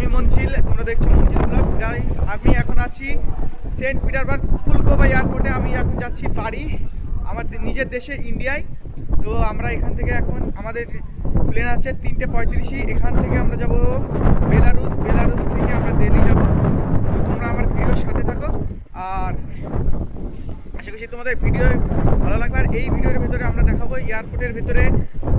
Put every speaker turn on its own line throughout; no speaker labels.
আমি মঞ্জিল তোমরা দেখছ মঞ্জিল ব্লগ গাইস আমি এখন আছি সেন্ট পিটারবার্গ পুলকোবা এয়ারপোর্টে। আমি এখন যাচ্ছি বাড়ি আমাদের নিজের দেশে, ইন্ডিয়ায়। তো আমরা এখান থেকে এখন, আমাদের প্লেন আছে তিনটে পঁয়ত্রিশই। এখান থেকে আমরা যাব বেলারুস বেলারুস থেকে আমরা দিল্লি যাব। তো তোমরা আমার ভিডিওর সাথে থাকো। আর আশা করছি তোমাদের ভিডিও ভালো লাগবে। আর এই ভিডিওর ভেতরে আমরা দেখাবো এয়ারপোর্টের ভেতরে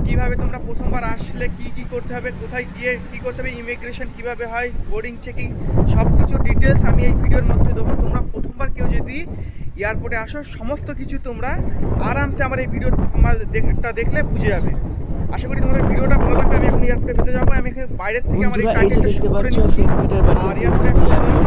কীভাবে তোমরা প্রথমবার আসলে কি কি করতে হবে, কোথায় গিয়ে কি করতে হবে ইমিগ্রেশন কীভাবে হয় বোর্ডিং চেকিং সব কিছু ডিটেলস আমি এই ভিডিওর মধ্যে দেবো। তোমরা প্রথমবার কেউ যদি এয়ারপোর্টে আসো, সমস্ত কিছু তোমরা আরামসে আমার এই ভিডিওটা দেখলে বুঝে যাবে। আশা করি তোমাদের ভিডিওটা ভালো লাগবে আমি এখন এয়ারপোর্টের ভেতরে যাব আমি এখানে বাইরের থেকে আমার এই
এই দেখতে পাচ্ছ
নিচ্ছি আর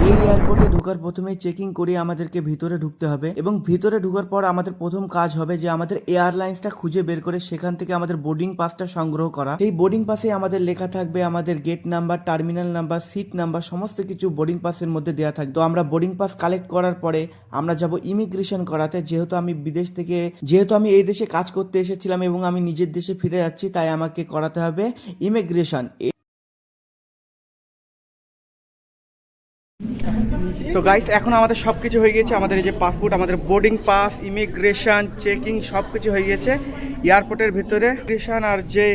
এই এয়ারপোর্টে ঢোকার প্রথমে চেকিং করে আমাদেরকে ভিতরে ঢুকতে হবে এবং ভিতরে ঢোকার পর আমাদের প্রথম কাজ হবে যে আমাদের এয়ারলাইন্সটা খুঁজে বের করে সেখান থেকে আমাদের বোর্ডিং পাসটা সংগ্রহ করা। এই বোর্ডিং পাসে আমাদের লেখা থাকবে আমাদের gate number terminal number seat number সমস্ত কিছু বোর্ডিং পাসের মধ্যে দেওয়া থাকবে। তো আমরা বোর্ডিং পাস কালেক্ট করার পরে আমরা যাব ইমিগ্রেশন করাতে যেহেতু আমি বিদেশ থেকে যেহেতু আমি এই দেশে কাজ করতে এসেছিলাম এবং আমি নিজের দেশে ফিরে যাচ্ছি তাই আমাকে করাতে হবে ইমিগ্রেশন।
তো গাইস এখন আমাদের সব কিছু হয়ে গেছে আমাদের এই যে পাসপোর্ট আমাদের বোর্ডিং পাস ইমিগ্রেশন চেকিং সব কিছু হয়ে গেছে এয়ারপোর্টের ভেতরে ইমিগ্রেশন আর যে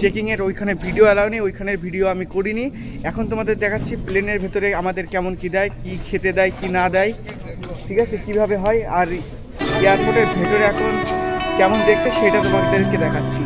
চেকিংয়ের ওইখানে ভিডিও অ্যালাউ নেই, ওইখানের ভিডিও আমি করিনি। এখন তোমাদের দেখাচ্ছি প্লেনের ভেতরে আমাদের কেমন কি দেয়, কি খেতে দেয়, কি না দেয়, ঠিক আছে? কীভাবে হয়? আর এয়ারপোর্টের ভেতরে এখন কেমন দেখতে, সেটা তোমাদেরকে দেখাচ্ছি।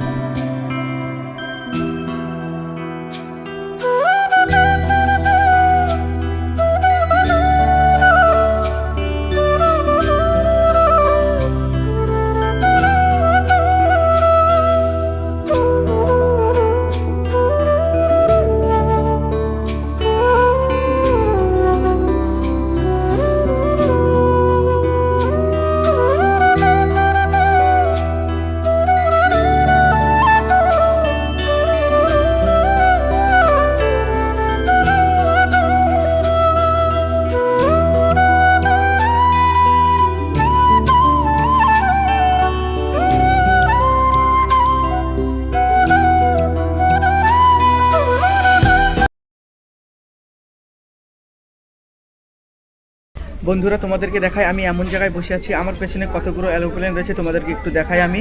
বন্ধুরা, তোমাদেরকে দেখাই, আমি এমন জায়গায় বসে আছি, আমার পেছনে কতগুলো অ্যালোপ্লেন রয়েছে, তোমাদেরকে একটু দেখাই আমি।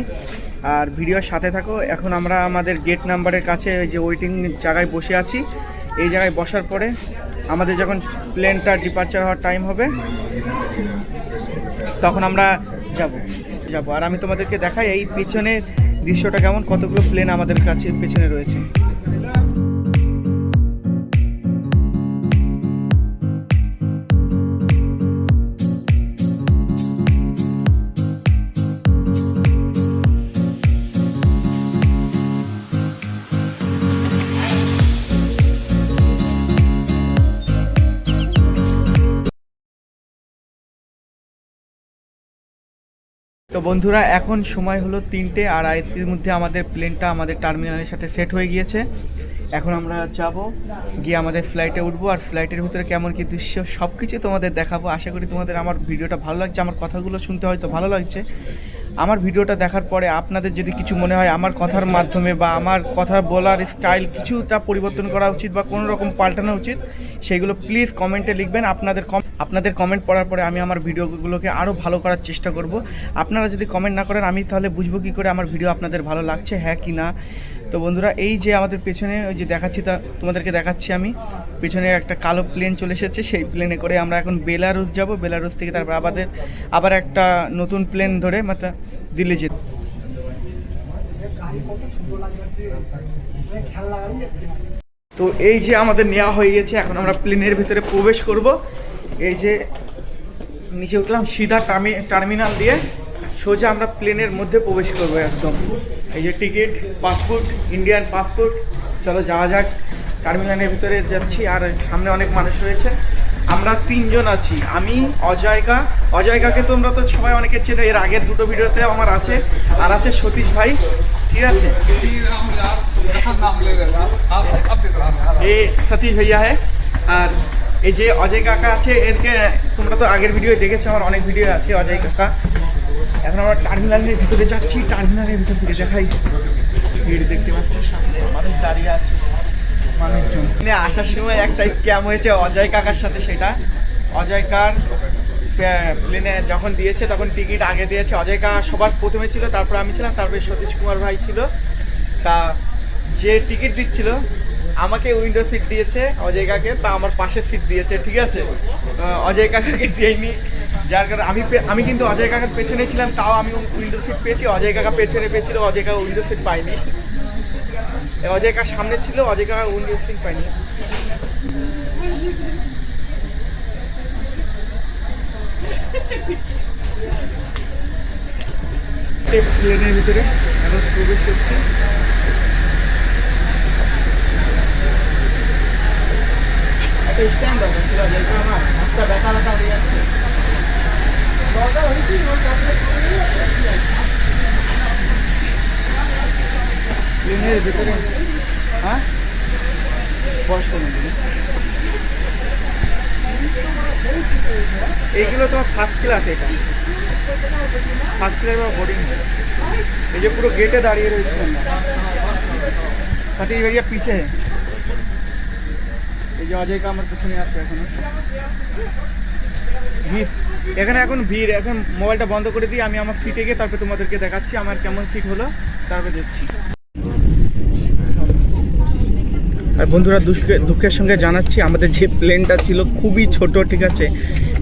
আর ভিডিওর সাথে থাকো, এখন আমরা আমাদের গেট নাম্বারের কাছে ওই যে ওয়েটিং জায়গায় বসে আছি। এই জায়গায় বসার পরে আমাদের যখন প্লেনটা ডিপার্চার হওয়ার টাইম হবে, তখন আমরা যাব যাব। আর আমি তোমাদেরকে দেখাই, এই পেছনের দৃশ্যটা কেমন, কতগুলো প্লেন আমাদের কাছে পেছনে রয়েছে। তো বন্ধুরা, এখন সময় হলো তিনটে আর আড়াইটির মধ্যে আমাদের প্লেনটা আমাদের টার্মিনালের সাথে সেট হয়ে গিয়েছে। এখন আমরা যাব, গিয়ে আমাদের ফ্লাইটে উঠবো। আর ফ্লাইটের ভিতরে কেমন কি দৃশ্য সব কিছু তোমাদের দেখাবো। আশা করি তোমাদের আমার ভিডিওটা ভালো লাগছে, আমার কথাগুলো শুনতে হয়তো ভালো লাগছে। আমার ভিডিওটা দেখার পরে আপনাদের যদি কিছু মনে হয় আমার কথার মাধ্যমে বা আমার কথা বলার স্টাইল কিছুটা পরিবর্তন করা উচিত বা কোনো রকম পাল্টানো উচিত সেগুলো প্লিজ কমেন্টে লিখবেন। আপনাদের কম আপনাদের কমেন্ট পড়ার পরে আমি আমার ভিডিওগুলোকে আরও ভালো করার চেষ্টা করব। আপনারা যদি কমেন্ট না করেন, আমি তাহলে বুঝব কী করে আমার ভিডিও আপনাদের ভালো লাগছে হ্যাঁ কি না। তো বন্ধুরা, এই যে আমাদের পেছনে, ওই যে দেখাচ্ছি তা তোমাদেরকে দেখাচ্ছি আমি। পেছনে একটা কালো প্লেন চলে এসেছে, সেই প্লেনে করে আমরা এখন বেলারুস যাব। বেলারুস থেকে তারপর আমাদের আবার একটা নতুন প্লেন ধরে মানে দিল্লি যেতে তো এই যে আমাদের নেওয়া হয়ে গেছে, এখন আমরা প্লেনের ভিতরে প্রবেশ করব। এই যে নিচে উঠলাম, সিধা টার্মি টার্মিনাল দিয়ে। সোজা আমরা প্লেনের মধ্যে প্রবেশ করব একদম। এই যে টিকিট পাসপোর্ট ইন্ডিয়ান পাসপোর্ট চলো যাওয়া যাক। টার্মিনালের ভিতরে যাচ্ছি আর সামনে অনেক মানুষ রয়েছে। আমরা তিনজন আছি। আমি, অজয়কা। অজয়কাকে তোমরা তো সবাই অনেকে চেনে। এর আগের দুটো ভিডিওতে আমার আছে। আর আছে সতীশ ভাই। ঠিক আছে? এ সতীশ ভাইয়া হ্যাঁ আর এই যে অজয় কাকা আছে, এরকে তোমরা তো আগের ভিডিও দেখেছ। আমার অনেক ভিডিও আছে অজয় কাকা এখন আমরা টার্মিনালের ভিতরে যাচ্ছি, টার্মিনালের ভিতর থেকে দেখাই। ভিড় দেখতে পাচ্ছ সামনে। মানুষ দাঁড়িয়ে আছে।
মানুষজন।
আসার সময় একটা স্ক্যাম হয়েছে অজয় কাকার সাথে সেটা। অজয় কার প্লেনে যখন দিয়েছে তখন টিকিট আগে দিয়েছে। অজয় কাকা সবার প্রথমে ছিল, তারপর আমি ছিলাম, তারপরে সতীশ কুমার ভাই ছিল। তা যে টিকিট দিচ্ছিল, আমাকে উইন্ডো সিট দিয়েছে অজয় কাকে, তা আমার পাশের সিট দিয়েছে, ঠিক আছে? অজয় কাকাকে দেয়নি। যার কারণে আমি আমি কিন্তু অজয় কাকার পেছনে ছিলাম তাও আমি উইন্ডো সিট পেয়েছি। অজয় কাকা পেছনে পেয়েছিল অজয় কাকা উইন্ডো সিট পাইনি অজয় কাকা সামনে ছিল অজয় কাকা উইন্ডো সিট পাইনি প্লেনের ভিতরে এখন প্রবেশ করছি। একটা স্ট্যান্ড দরকার ছিল যেটা আমার হাতটা ব্যথা ব্যথা হয়ে যাচ্ছে। প্লেনের ভিতরে হ্যাঁ বয়স্ক লোকদের। এইগুলো তোমার ফার্স্ট ক্লাস এটা ফার্স্ট ক্লাস বা বোর্ডিং এই যে পুরো গেটে দাঁড়িয়ে রয়েছে আমরা সাথে এই ভাইয়া পিছে এই যে অজয় কা আমার পিছনে আছে এখনও ভিড় এখানে এখন ভিড়, এখন মোবাইলটা বন্ধ করে দিয়ে আমি আমার সিটে গিয়ে তারপরে তোমাদেরকে দেখাচ্ছি, আমার কেমন সিট হলো, তারপরে দেখছি। আর বন্ধুরা, দুঃখে- দুঃখের সঙ্গে জানাচ্ছি, আমাদের যে প্লেনটা ছিল খুবই ছোট, ঠিক আছে?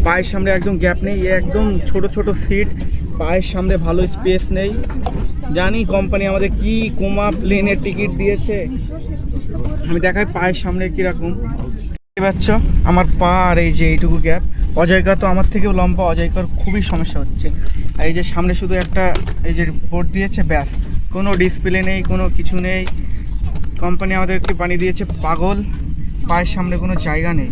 পায়ের সামনে একদম গ্যাপ নেই একদম ছোট ছোট সিট পায়ের সামনে ভালো স্পেস নেই। জানি কোম্পানি আমাদের কি কোমা প্লেনের টিকিট দিয়েছে। আমি দেখাই পায়ের সামনে কীরকম। দেখতে পাচ্ছ, আমার পা আর এই যে এইটুকু গ্যাপ অজয়কা তো আমার থেকেও লম্বা অজয়কার খুবই সমস্যা হচ্ছে। আর এই যে সামনে শুধু একটা এই যে বোর্ড দিয়েছে, ব্যাস। কোনো ডিসপ্লে নেই, কোনো কিছু নেই। কোম্পানি আমাদেরকে বানিয়ে দিয়েছে পাগল। পায়ের সামনে কোনো জায়গা নেই।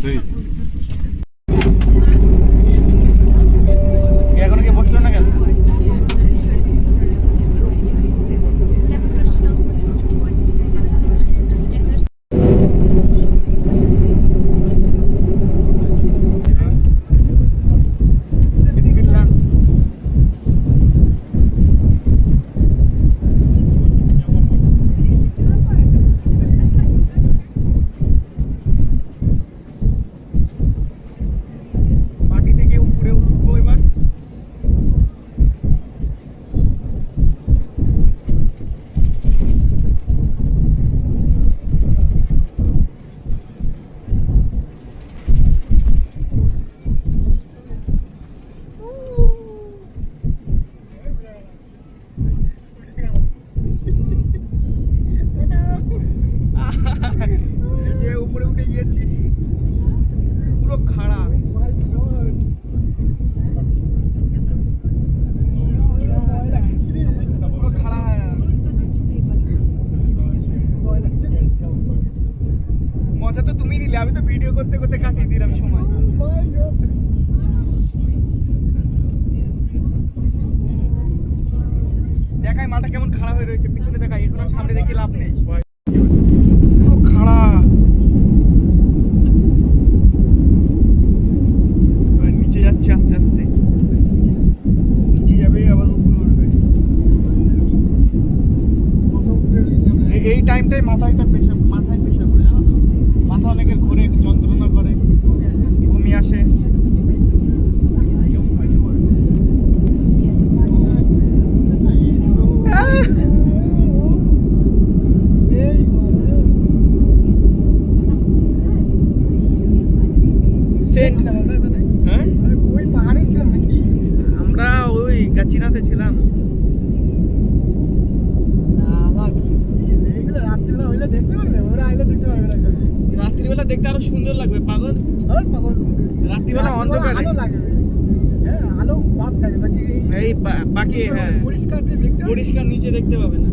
রাত্রিবেলা দেখতে
আরও সুন্দর লাগবে পাগল?
পাগল
রাত্রিবেলা অন্ধকারে?
হ্যাঁ আলো থাকে বাকি এই
বাকি হ্যাঁ।
পরিষ্কার দেখতে
পরিষ্কার নিচে দেখতে পাবে না।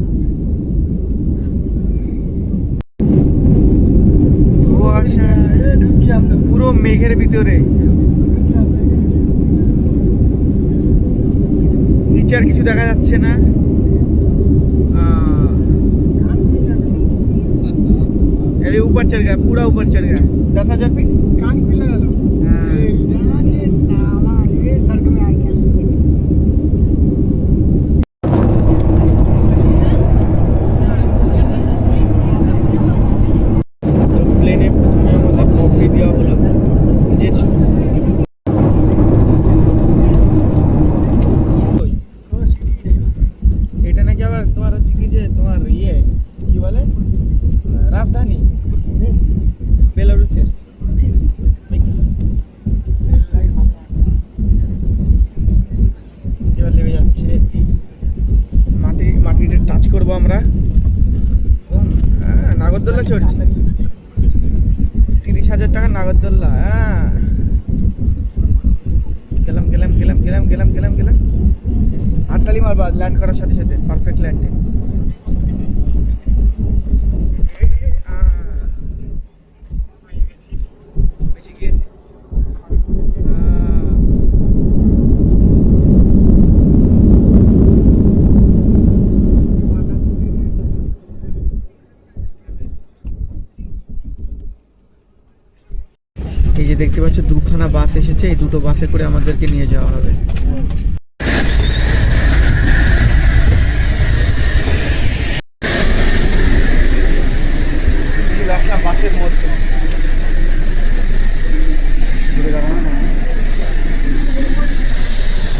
পুরো মেঘের ভিতরে। নিচে আর কিছু দেখা যাচ্ছে না। এই ऊपर चढ़ गया पूरा ऊपर चढ़ गया दस हज़ार फीट
कान खुला लगा
हाँ। করব আমরা? হ্যাঁ, নাগরদোল্লা চড়ছি। তিরিশ হাজার টাকা নাগরদোল্লা হ্যাঁ। গেলাম গেলাম গেলাম গেলাম গেলাম গেলাম গেলাম। হাততালি মারবা ল্যান্ড করার সাথে সাথে পারফেক্ট ল্যান্ডিং এই যে দেখতে পাচ্ছ, দুখানা বাস এসেছে। এই দুটো বাসে করে আমাদেরকে নিয়ে যাওয়া হবে। বাসের মধ্যে।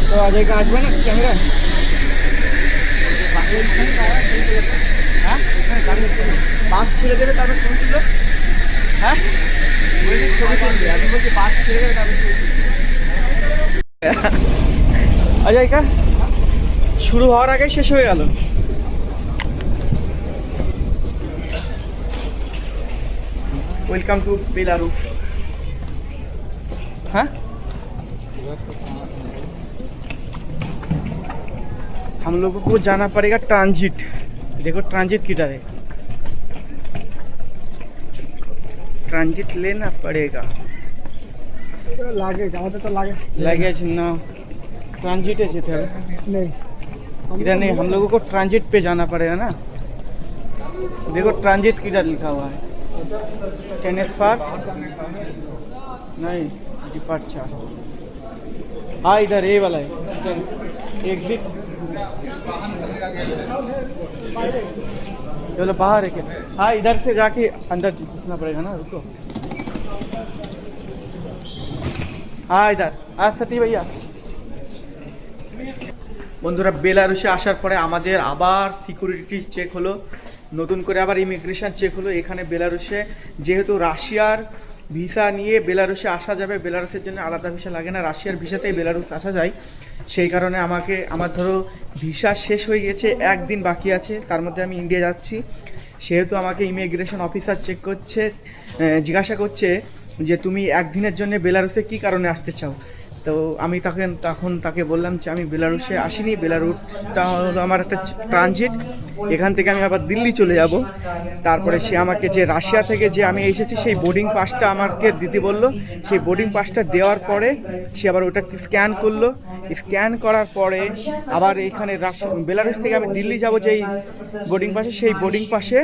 তো আজকে আসবে না? ক্যামেরা? হ্যাঁ? বাস ছেড়ে দেবে, তারপর ফোন তুলো হ্যাঁ? বলছি ছবি তুলবে আমি বলছি বাস ছেড়ে দেবে তারপর ছবি তুলবে অজয় কা শুরু হওয়ার আগে শেষ হয়ে গেল वेलकम टू बेलारूस हाँ हम लोगों को जाना पड़ेगा ट्रांजिट देखो ट्रांजिट किधर है ट्रांजिट लेना पड़ेगा।
तो लागेगा तो लागे।
लगेज ना। ट्रांजिट है थे।
नहीं।
इधर नहीं हम लोगों को ट्रांजिट पे जाना पड़ेगा ना। देखो ट्रांजिट किधर लिखा हुआ है। टेनिस पार्क नहीं डिपार्चर हाँ इधर ये वाला है। एग्जिट चलो बाहर है क्या हाँ इधर से जाके अंदर घुसना पड़ेगा ना रुको हाँ इधर हाँ सती भैया বন্ধুরা বেলারুশে আসার পরে আমাদের আবার সিকিউরিটি চেক হলো নতুন করে আবার ইমিগ্রেশন চেক হলো এখানে বেলারুশে যেহেতু রাশিয়ার ভিসা নিয়ে বেলারুশে আসা যাবে বেলারুসের জন্য আলাদা ভিসা লাগে না রাশিয়ার ভিসাতেই বেলারুস আসা যায় সেই কারণে আমাকে আমার ধরো ভিসা শেষ হয়ে গেছে, একদিন বাকি আছে, তার মধ্যে আমি ইন্ডিয়া যাচ্ছি। সেহেতু আমাকে ইমিগ্রেশন অফিসার চেক করছে জিজ্ঞাসা করছে যে তুমি একদিনের জন্য বেলারুসে কি কারণে আসতে চাও? তো আমি তাকে তখন তাকে বললাম যে আমি বেলারুসে আসিনি বেলারুসটা হলো আমার একটা ট্রানজিট। এখান থেকে আমি আবার দিল্লি চলে যাব। তারপরে সে আমাকে যে রাশিয়া থেকে যে আমি এসেছি, সেই বোর্ডিং পাসটা আমাকে দিতে বলল। সেই বোর্ডিং পাসটা দেওয়ার পরে সে আবার ওটা স্ক্যান করল। স্ক্যান করার পরে আবার এখানে বেলারুস থেকে আমি দিল্লি যাব যেই বোর্ডিং পাসে, সেই বোর্ডিং পাসে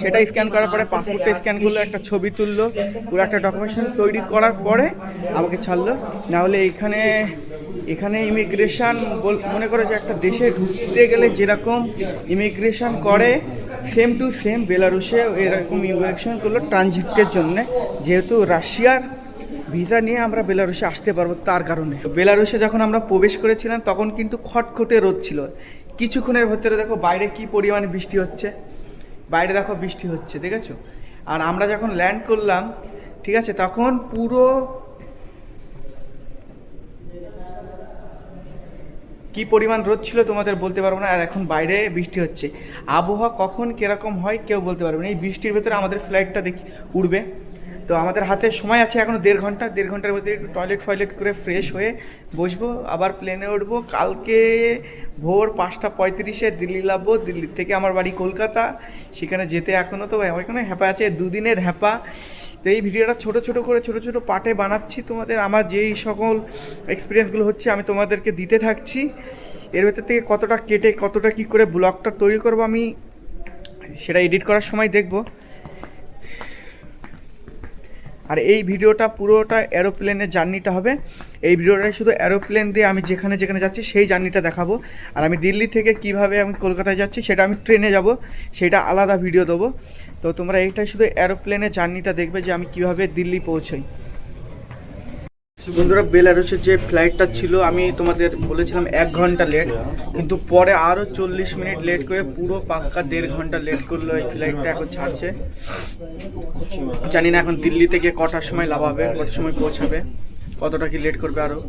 সেটা স্ক্যান করার পরে পাসপোর্টটা স্ক্যান করল, একটা ছবি তুললো, পুরো একটা ডকুমেন্টেশন তৈরি করার পরে আমাকে ছাড়লো। না হলে এখানে এখানে ইমিগ্রেশন মনে করো যে একটা দেশে ঢুকতে গেলে যেরকম ইমিগ্রেশন করে সেম টু সেম বেলারুসে এরকম ইমিগ্রেশন করল ট্রানজিটের জন্য। যেহেতু রাশিয়ার ভিসা নিয়ে আমরা বেলারুসে আসতে পারব তার কারণে। বেলারুশে যখন আমরা প্রবেশ করেছিলাম, তখন কিন্তু খটখটে রোদ ছিল। কিছুক্ষণের ভেতরে দেখো বাইরে কি পরিমাণে বৃষ্টি হচ্ছে। বাইরে দেখো বৃষ্টি হচ্ছে, দেখেছ? আর আমরা যখন ল্যান্ড করলাম, ঠিক আছে, তখন পুরো কি পরিমাণ রোদ ছিল তোমাদের বলতে পারব না, আর এখন বাইরে বৃষ্টি হচ্ছে। আবহাওয়া কখন কীরকম হয় কেউ বলতে পারবে না। এই বৃষ্টির ভেতরে আমাদের ফ্লাইটটা দেখি, উড়বে। তো আমাদের হাতে সময় আছে এখনও দেড় ঘণ্টা, দেড় ঘণ্টার মধ্যে একটু টয়লেট ফয়লেট করে ফ্রেশ হয়ে বসবো। আবার প্লেনে উঠবো। কালকে ভোর পাঁচটা পঁয়ত্রিশে দিল্লি লাভবো দিল্লি থেকে আমার বাড়ি কলকাতা। সেখানে যেতে এখনও তো এখানে হ্যাপা আছে। দুদিনের হ্যাপা। তো এই ভিডিওটা ছোট ছোট করে ছোট ছোট পার্টে বানাচ্ছি। তোমাদের আমার যেই সকল এক্সপিরিয়েন্সগুলো হচ্ছে, আমি তোমাদেরকে দিতে থাকছি। এর ভেতর থেকে কতটা কেটে, কতটা কি করে ব্লগটা তৈরি করব আমি, সেটা এডিট করার সময় দেখব। আর এই ভিডিওটা পুরোটা এরোপ্লেনের জার্নিটা হবে। এই ভিডিওটা শুধু এরোপ্লেন দিয়ে আমি যেখানে যেখানে যাচ্ছি, সেই জার্নিটা দেখাবো। আর আমি দিল্লি থেকে কীভাবে আমি কলকাতায় যাচ্ছি, সেটা আমি ট্রেনে যাব, সেটা আলাদা ভিডিও দেবো। তো তোমরা এইটাই শুধু এরোপ্লেনের জার্নিটা দেখবে যে আমি কীভাবে দিল্লি পৌঁছই। বন্ধুরা, বেলারুসের যে ফ্লাইটটা ছিল, আমি তোমাদের বলেছিলাম এক ঘণ্টা লেট কিন্তু পরে আরও চল্লিশ মিনিট লেট করে পুরো পাক্কা দেড় ঘণ্টা লেট করল এই ফ্লাইটটা এখন ছাড়ছে। জানি না এখন দিল্লি থেকে কটার সময় লাভাবে কটার সময় পৌঁছাবে। কতটা কি লেট করবে আরও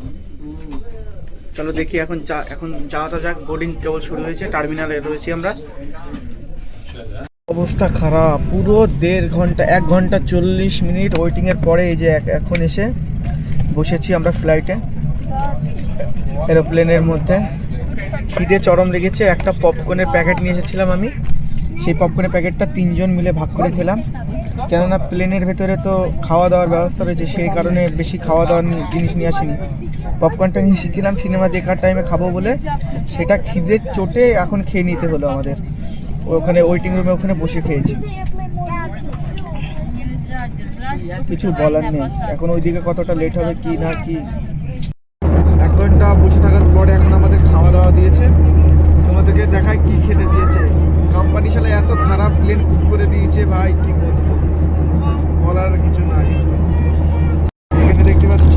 চলো দেখি, এখন যা, এখন যাওয়াটা যাক। বোর্ডিং কেবল শুরু হয়েছে টার্মিনালে রয়েছি আমরা। অবস্থা খারাপ। পুরো দেড় ঘণ্টা, এক ঘণ্টা চল্লিশ মিনিট ওয়েটিংয়ের পরে এই যে এখন এসে বসেছি আমরা ফ্লাইটে এরোপ্লেনের মধ্যে। খিদে চরম লেগেছে, একটা পপকর্নের প্যাকেট নিয়ে এসেছিলাম আমি। সেই পপকর্নের প্যাকেটটা তিনজন মিলে ভাগ করে খেলাম। কেননা প্লেনের ভেতরে তো খাওয়া দাওয়ার ব্যবস্থা রয়েছে, সেই কারণে বেশি খাওয়া দাওয়ার জিনিস নিয়ে আসিনি। পপকর্নটা নিয়ে এসেছিলাম সিনেমা দেখার টাইমে খাব বলে। সেটা খিদের চোটে এখন খেয়ে নিতে হলো আমাদের। ওখানে ওয়েটিং রুমে ওখানে বসে খেয়েছি। কিছু বলার নেই। এখন ওইদিকে কতটা লেট হবে, কি না কি। এক ঘণ্টা বসে থাকার পরে এখন আমাদের খাওয়া দাওয়া দিয়েছে। তোমাদেরকে দেখায় কি খেতে দিয়েছে। কোম্পানি সালে এত খারাপ প্লেন বুক করে দিয়েছে, ভাই, কি বলব। বলার কিছু নাই এখানে দেখতে পাচ্ছ,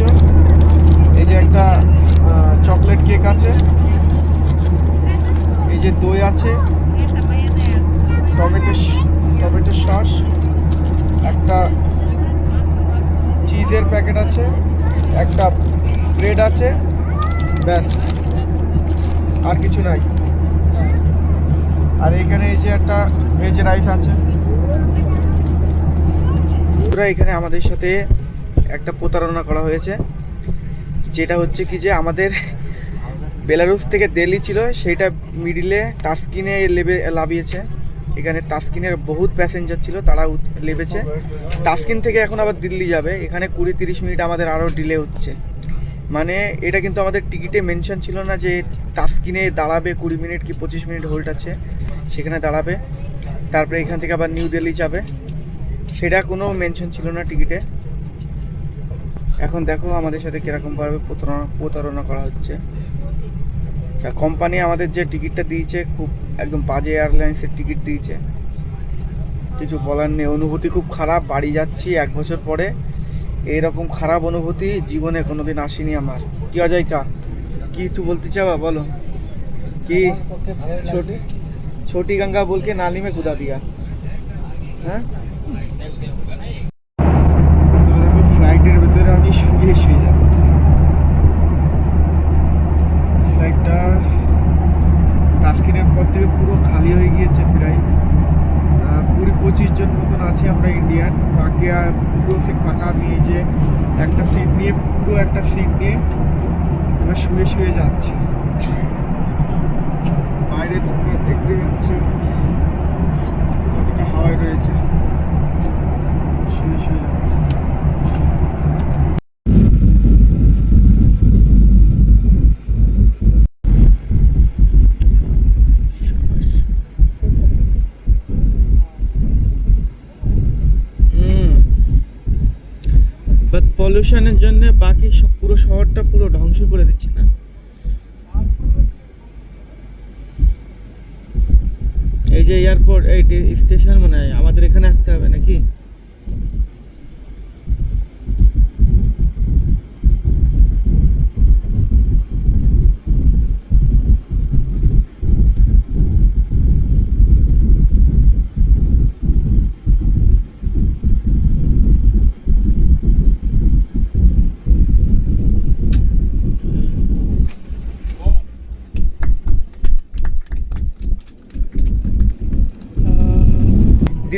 এই যে একটা চকলেট কেক আছে। এই যে দই আছে। Tomato tomato sauce. একটা চিজের প্যাকেট আছে। একটা ব্রেড আছে। ব্যাস। আর কিছু নাই। আর এখানে এই যে একটা ভেজ রাইস আছে। পুরো এখানে আমাদের সাথে একটা প্রতারণা করা হয়েছে। যেটা হচ্ছে কি যে আমাদের বেলারুস থেকে দিল্লি ছিল, সেইটা মিডিলে টাস্কিনে লেবে, লাভিয়েছে। এখানে তাস্কিনের বহুত প্যাসেঞ্জার ছিল, তারা লেবেছে। তাস্কিন থেকে এখন আবার দিল্লি যাবে। এখানে কুড়ি তিরিশ মিনিট আমাদের আরও ডিলে হচ্ছে। মানে এটা কিন্তু আমাদের টিকিটে মেনশন ছিল না যে তাস্কিনে দাঁড়াবে কুড়ি মিনিট কি পঁচিশ মিনিট হোল্ড আছে, সেখানে দাঁড়াবে। তারপরে এখান থেকে আবার নিউ দিল্লি যাবে। সেটা কোনো মেনশন ছিল না টিকিটে এখন দেখো আমাদের সাথে কীরকমভাবে প্রতারণা প্রতারণা করা হচ্ছে। কোম্পানি আমাদের যে টিকিটটা দিয়েছে খুব একদম বাজে এয়ারলাইন্সের টিকিট দিয়েছে। কিছু বলার নেই অনুভূতি খুব খারাপ বাড়ি যাচ্ছি এক বছর পরে। এইরকম খারাপ অনুভূতি জীবনে কোনো দিন আসেনি আমার। কি অজয়কা কি তুই বলতে চাবা বলো। কি? ছোটি ছোটি গঙ্গা বলকে নালি মে কুদা দিয়া হ্যাঁ ফ্লাইটের ভেতরে আমি শুয়ে শুয়ে যাচ্ছি ফ্লাইটটা তাস্কিনের পর থেকে পুরো খালি হয়ে গিয়েছে প্রায় আহ, কুড়ি পঁচিশ জন মতন আছি আমরা আর পুরো সিট ফাঁকা নিয়ে যে একটা সিট নিয়ে, পুরো একটা সিট নিয়ে এবার শুয়ে শুয়ে যাচ্ছি। বাইরে তোমরা দেখতে পাচ্ছ কতটা হাওয়ায় রয়েছে। শুয়ে শুয়ে যাচ্ছি হুম বাট পলিউশনের জন্য বাকি সব পুরো শহরটা পুরো ধ্বংস করে দিচ্ছে না। এই যে এয়ারপোর্ট এই স্টেশন মানে আমাদের এখানে আসতে হবে নাকি?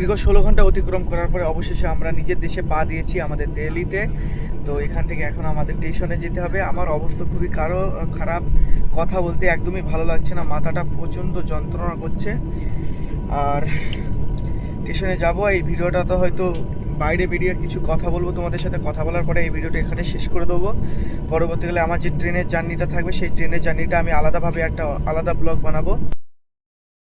দীর্ঘ ষোলো ঘণ্টা অতিক্রম করার পরে অবশেষে আমরা নিজের দেশে পা দিয়েছি আমাদের দিল্লিতে। তো এখান থেকে এখন আমাদের স্টেশনে যেতে হবে। আমার অবস্থা খুবই কারও খারাপ কথা বলতে একদমই ভালো লাগছে না। মাথাটা প্রচণ্ড যন্ত্রণা করছে। আর স্টেশনে যাব। এই ভিডিওটা তো হয়তো বাইরে বেরিয়ে কিছু কথা বলব তোমাদের সাথে। কথা বলার পরে এই ভিডিওটা এখানে শেষ করে দেবো। পরবর্তীকালে আমার যে ট্রেনের জার্নিটা থাকবে, সেই ট্রেনের জার্নিটা আমি আলাদাভাবে একটা আলাদা ব্লগ বানাবো।